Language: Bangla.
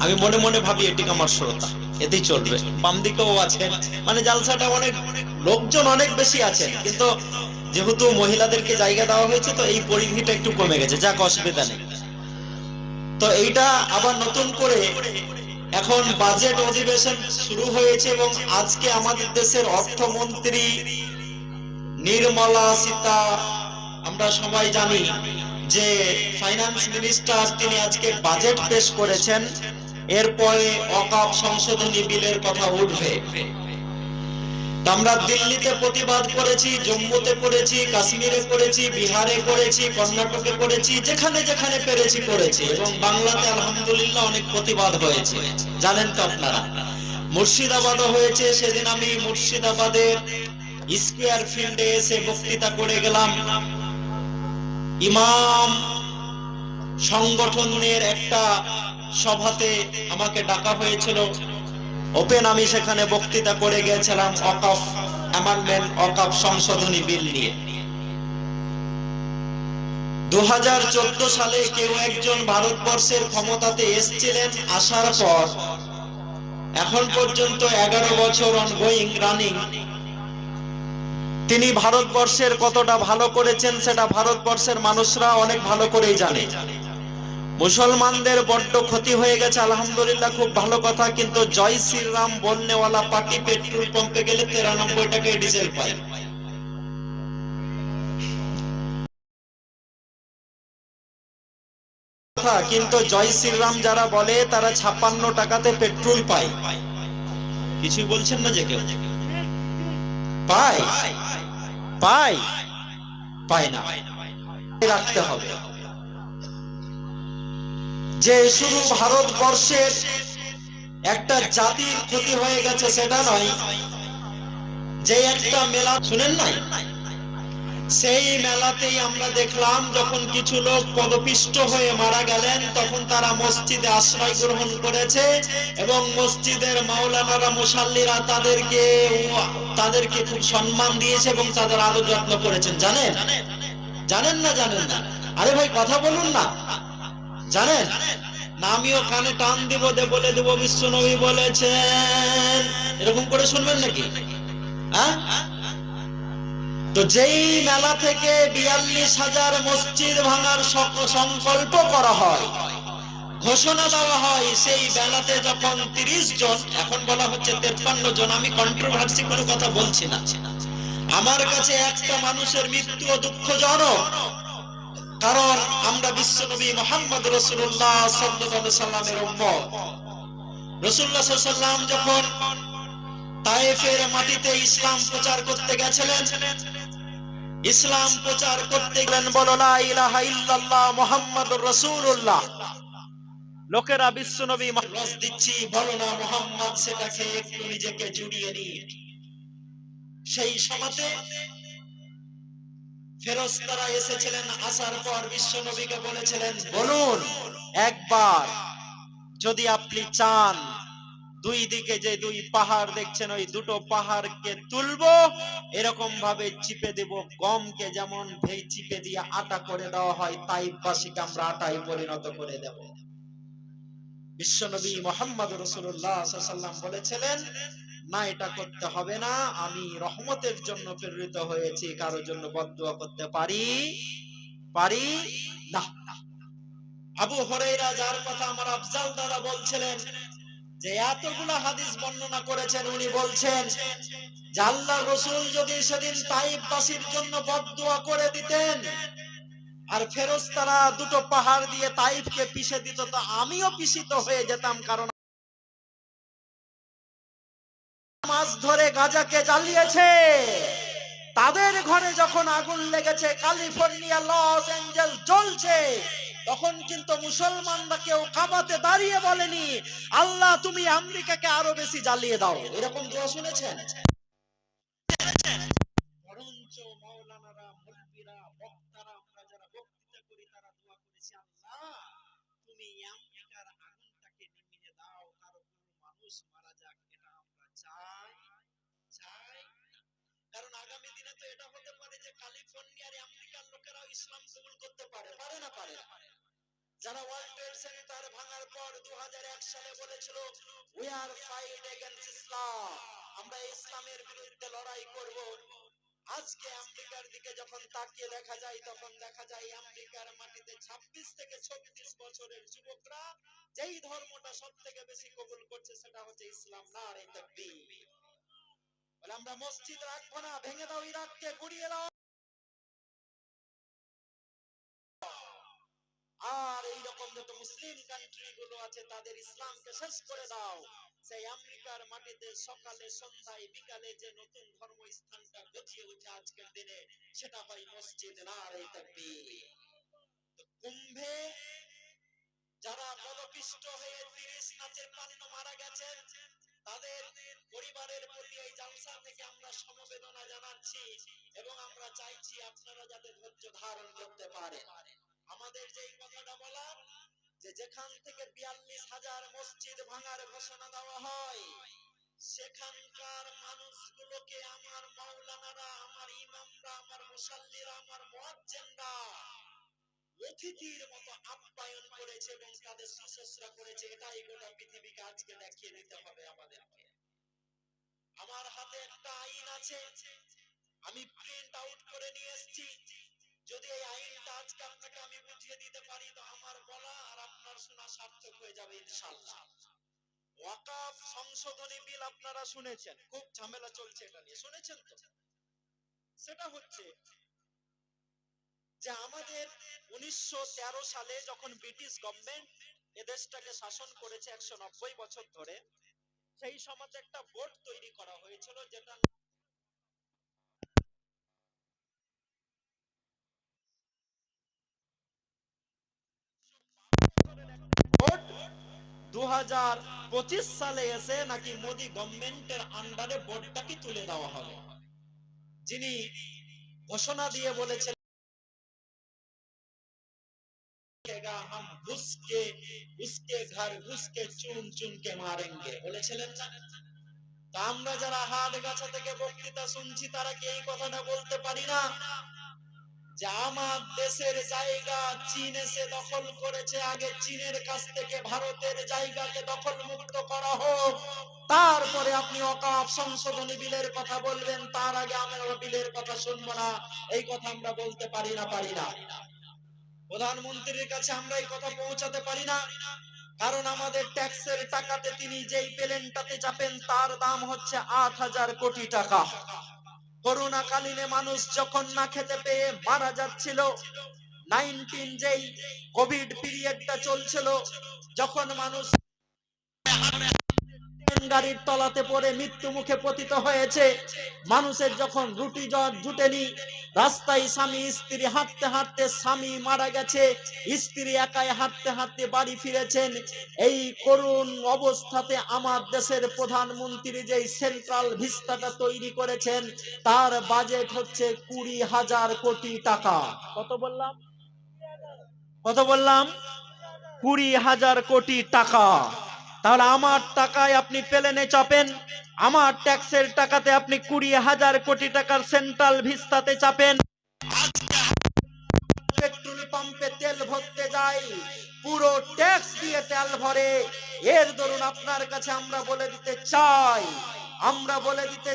আমি মনে মনে ভাবি এটি আমার শ্রোতা। এতেই চলবে। বাম দিকেও আছেন। মানে জালসাটা অনেক লোকজন অনেক বেশি আছেন। কিন্তু যেহেতু মহিলাদেরকে জায়গা দেওয়া হয়েছে, তো এই পরিধিটা একটু কমে গেছে। যাক, অসুবিধা নেই। তো এইটা আবার নতুন করে এখন বাজেট অধিবেশন শুরু হয়েছে এবং আজকে আমাদের দেশের অর্থমন্ত্রী নির্মলা সীতা, আমরা সবাই জানি যে ফাইন্যান্স মিনিস্টার তিনি আজকে বাজেট পেশ করেছেন। এরপরে অকাপ সংশোধনী বিলের কথা উঠবে। আমরা দিল্লিতে প্রতিবাদ করেছি, জম্মুতে করেছি, কাশ্মীরে করেছি, বিহারে করেছি, কর্ণাটকে করেছি, যেখানে যেখানে পেরেছি করেছি এবং বাংলাতে আলহামদুলিল্লাহ অনেক প্রতিবাদ হয়েছে। জানেন তো আপনারা, মুর্শিদাবাদও হয়েছে, সেদিন আমি মুর্শিদাবাদের স্কোয়ার ফিল্ডে এসে বক্তৃতা করে গেলাম। ইমাম সংগঠনের একটা সভাতে আমাকে ডাকা হয়েছিল। ওপেন আমি সেখানে বক্তৃতা করে গিয়েছিলাম অকাফ অ্যামেন্ডমেন্ট, অকাফ সংশোধনী বিল নিয়ে। দু সালে কেউ একজন ভারতবর্ষের ক্ষমতাতে এসছিলেন আসার পর, এখন পর্যন্ত এগারো বছর অনগোয়িং রানিং তিনি ভারতবর্ষের কতটা ভালো করেছেন সেটা ভারতবর্ষের মানুষরা অনেক ভালো করেই জানে। মুসলমানদের বড্ড ক্ষতি হয়ে গেছে, আলহামদুলিল্লাহ, খুব ভালো কথা, কিন্তু জয় শ্রীরাম বলনেওয়ালা পার্টি পেট্রোল পাম্পে গেলে তেরানব্বই টাকায় ডিজেল পায়। কিন্তু জয় শ্রীরাম যারা বলে, তারা ছাপ্পান্ন টাকাতে পেট্রোল পায়। কিছুই বলছেন না যে কেউ। পায়। পায়। পায় না। রাখতে হবে। যে শুধু ভারতবর্ষের একটা জাতির ক্ষতি হয়ে গেছে, সেটা নয়, যে একটা মেলা, শুনেন নাই? সেই মেলাতেই আমরা দেখলাম, যখন কিছু লোক পদপিষ্ট হয়ে মারা গেলেন, তখন তারা মসজিদে আশ্রয় গ্রহণ করেছে এবং মসজিদের মাওলানারা, মুসাল্লিরা তাদেরকে তাদেরকে খুব সম্মান দিয়েছে এবং তাদের আরও যত্ন করেছেন। জানেন? জানেন না জানেন না? আরে ভাই, কথা বলুন না। জানেন? না আমিও কানে টান দিব, দে বলে দেব বিশ্ব নবী বলেছেন। এরকম করে শুনবেন নাকি? তো যেই মেলা থেকে বিয়াল্লিশ হাজার মসজিদ ভাঙার সংকল্প করা হয়, ঘোষণা দেওয়া হয়, সেই বেলাতে যখন তিরিশ জন, এখন বলা হচ্ছে তেপ্পান্ন জন, আমি কন্ট্রোভার্সি কোনো কথা বলছি না। আমার কাছে একটা মানুষের মৃত্যু ও দুঃখজনক। কারণ আমরা বিশ্বনবী মোহাম্মদ রসুল্লাহ সাল্লামের উম্মত। রসুল্লাহ যখন তায়েফের মাটিতে ইসলাম প্রচার করতে গেছিলেন, ইসলাম প্রচার করতে গেলেন বলো, লা লোকেরা বিশ্বনবী রস দিচ্ছি, বলো না, মোহাম্মদ, সেটাকে একটু নিজেকে জুড়িয়ে নি সেই সমাতে ফেরস্তারা এসেছিলেন আসার পর বিশ্বনবীকে বলেছিলেন বলুন। একবার যদি আপনি চান দুই দিকে যে দুই পাহাড় দেখছেন ওই দুটো পাহাড়কে তুলবো এরকম ভাবে চিপে দেব গমকে যেমন ভেই চিপে দিয়ে আটা করে দেওয়া হয় তাইবাসীকে আমরা আটাই পরিণত করে দেব। বিশ্বনবী মোহাম্মদ রসুল্লাহ সাল্লাম বলেছিলেন না, এটা করতে হবে না। আমি রহমতের জন্য প্রেরিত হয়েছি, কারোর জন্য বদুয়া করতে পারি? পারি? না। আবু হরাইরা যার কথা আমার আফজাল দাদা বলছিলেন, যে এতগুলা হাদিস বর্ণনা করেছেন, উনি বলছেন আল্লাহ রসুল যদি সেদিন তাইববাসীর জন্য বদুয়া করে দিতেন, আর ফেরস্তারা দুটো পাহাড় দিয়ে তাইফকে পিষে দিত, তো আমিও পিষিত হয়ে যেতাম, কারণ মাছ ধরে গাজাকে জ্বালিয়েছে। তাদের ঘরে যখন আগুন লেগেছে, ক্যালিফোর্নিয়া, লস অ্যাঞ্জেলস জ্বলছে, তখন কিন্তু মুসলমানরা কেউ কাবাতে দাঁড়িয়ে বলেনি, আল্লাহ, তুমি আমেরিকাকে আরও বেশি জ্বালিয়ে দাও। এরকম দোয়া শুনেছেন মারা যাক, এটা আমরা চাই। চাই কারণ আগামী দিনে তো এটা হতে পারে যে ক্যালিফোর্নিয়ার আমেরিকার লোকেরাও ইসলাম কবুল করতে পারে। পারে না, পারে যারা ওয়ার্ল্ড ট্রেড সেন্টার ভাঙার পর 2001 সালে বলেছিল we are fight against Islam আমরা ইসলামের বিরুদ্ধে লড়াই করব। আজকে আমেরিকার দিকে যখন তাকিয়ে দেখা যায়, তখন দেখা যায় আমেরিকার মাটিতে 26 থেকে 36 বছরের যুবকরা যেই ধর্মটা সব থেকে বেশি কবুল করছে সেটা হচ্ছে ইসলাম না রে তাকবীর আমরা মসজিদ রাখব না, ভেঙে দাও ইরাককে, গুড়িয়ে দাও। আর এই রকম যত মুসলিম কান্ট্রি গুলো আছে, তাদের ইসলামকে শেষ করে দাও। সেই আমেরিকার মাটিতে সকালে, সন্ধ্যায়, বিকালে যে নতুন ধর্ম স্থানটা গজিয়ে উঠে আজকের দিনে, সেটা হয় মসজিদ নারে কুম্ভে যারা পদপিষ্ট হয়ে তিরিশ নাচের পান্ন মারা গেছেন তাদের পরিবারের প্রতি এই জালসা থেকে আমরা সমবেদনা জানাচ্ছি এবং আমরা চাইছি আপনারা যাতে ধৈর্য ধারণ করতে পারেন। আমাদের যে কথাটা বলা যে যেখান থেকে বিয়াল্লিশ হাজার মসজিদ ভাঙার ঘোষণা দেওয়া হয়, সেখানকার মানুষগুলোকে আমার মাওলানারা, আমার ইমামরা, আমার মুসাল্লিরা, আমার মুয়াজ্জিনরা অতিথির মতো আপ্যায়ন করেছে এবং তাদের শুশ্রূষা করেছে, এটাই গোটা পৃথিবীকে আজকে দেখিয়ে দিতে হবে আমাদেরকে। আমার হাতে একটা আইন আছে, আমি প্রিন্ট আউট করে নিয়ে এসেছি। যদি এই আইনটা আজকে আপনাকে আমি বুঝিয়ে দিতে পারি, তো আমার বলা আর আপনার শোনা সার্থক হয়ে যাবে ইনশাআল্লাহ। ওয়াকাফ সংশোধনী বিল আপনারা শুনেছেন, খুব ঝামেলা চলছে এটা নিয়ে, শুনেছেন তো? সেটা হচ্ছে যে আমাদের উনিশশো তেরো সালে যখন ব্রিটিশ গভর্নমেন্ট এদেশটাকে শাসন করেছে একশো নব্বই বছর ধরে, সেই সময় একটা বোর্ড তৈরি করা হয়েছিল যেটা দু সালে এসে নাকি মোদি গভর্নমেন্টের আন্ডারে বোর্ডটাকে তুলে দেওয়া হবে। যিনি ঘোষণা দিয়ে বলেছেন देगा हम घुस के उसके घर घुस के चुन चुन के मारेंगे বলেছিলেন না তা আমরা যারা হাত গাছা থেকে বক্তৃতা শুনছি তারা কি এই কথাটা বলতে পারি না যে আমার দেশের জায়গা চীন এসে দখল করেছে আগে চীনের কাছ থেকে ভারতের জায়গাকে দখল মুক্ত করা হোক তারপরে আপনি অকাপ সংশোধনী বিলের কথা বলবেন তার আগে আমরা বিলের কথা শুনবো না এই কথা আমরা বলতে পারি না পারি না প্রধানমন্ত্রীর কাছে আমরা এই কথা পৌঁছাতে পারি না। কারণ আমাদের ট্যাক্সের টাকাতে তিনি যেই প্লেনটাতে চাপেন তার দাম হচ্ছে আট হাজার কোটি টাকা। করোনা কালীনে মানুষ যখন না খেতে পেয়ে মারা যাচ্ছিল, নাইনটিন যেই কোভিড পিরিয়ডটা চলছিল, যখন মানুষ গাড়ির তলাতে পড়ে মৃত্যু মুখে পতিত হয়েছে। মানুষের যখন রুটি জ্বর জুটেনি রাস্তায় স্বামী স্ত্রী হাঁটতে হাঁটতে স্বামী মারা গেছে। স্ত্রী একাই হাঁটতে হাঁটতে বাড়ি ফিরেছেন। এই করুণ অবস্থাতে আমার দেশের প্রধানমন্ত্রী যেই সেন্ট্রাল ভিস্তাটা তৈরি করেছেন তার বাজেট হচ্ছে কুড়ি হাজার কোটি টাকা। কত বললাম? কত বললাম? কুড়ি হাজার কোটি টাকা। তাহলে আমার টাকায় আপনি প্লেনে চাপেন, আমার ট্যাক্সের টাকাতে আপনি কুড়ি হাজার কোটি টাকার সেন্ট্রাল ভিস্তাতে চাপেন। পেট্রোল পাম্পে তেল ভরতে যাই, পুরো ট্যাক্স দিয়ে তেল ভরে। এর দরুন আপনার কাছে আমরা বলে দিতে চাই, আমরা বলে দিতে